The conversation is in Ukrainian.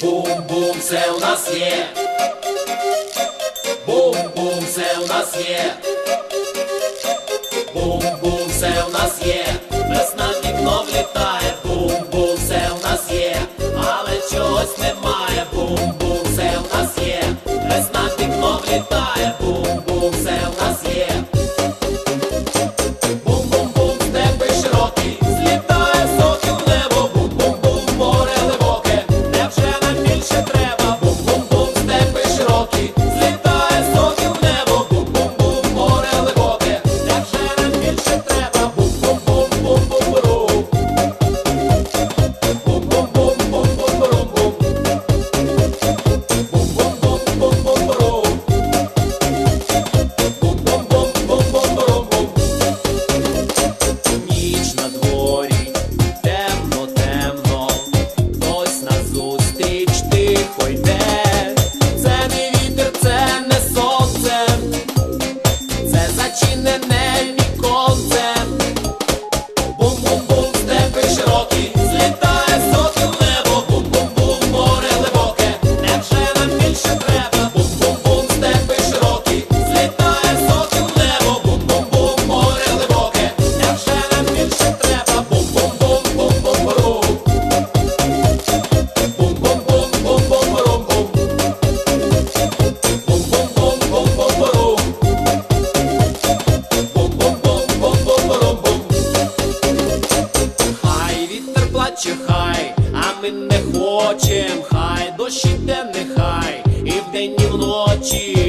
Бум-бум, все у нас є. Бум-бум, це у нас є. Бум-бум, це у нас є. Весна пікно влітає. Бум-бум, це у нас є. Але чогось немає. Бум-бум, це у нас є. Весна вікно влітає. бум. Boy. плаче, хай, а ми не хочем, хай дощ іде нехай, і вдень, і вночі.